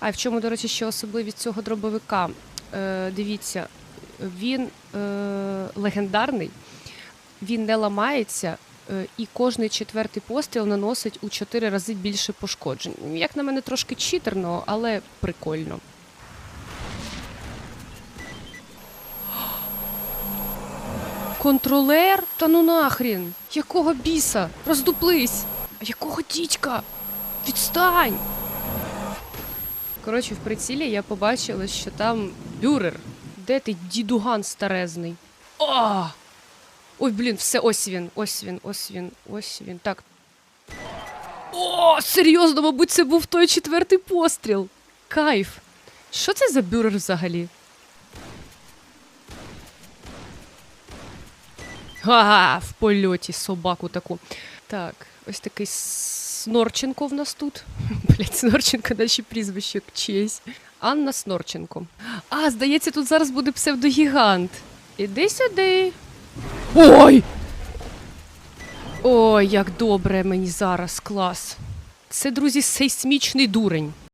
А в чому, до речі, ще особливість цього дробовика? Е, дивіться, він е, легендарний, він не ламається, е, і кожний четвертий постріл наносить у чотири рази більше пошкоджень. Як на мене, трошки читерно, але прикольно. Контролер? Та ну нахрін! Якого біса? Роздуплись! А якого дідька? Відстань! Коротше, в прицілі я побачила, що там бюрер. Де ти дідуган старезний? О! Ой, блін, все, ось він, ось він, ось він, ось він. Так. О, серйозно, мабуть, це був той четвертий постріл. Кайф. Що це за бюрер взагалі? Ага, в польоті собаку таку. Так, ось такий Снорченко в нас тут. Блять, Снорченко, наші прізвище чиєсь. Анна Снорченко. А, здається, тут зараз буде псевдогігант. Іди сюди. Ой! Ой, як добре мені зараз, клас. Це, друзі, сейсмічний дурень.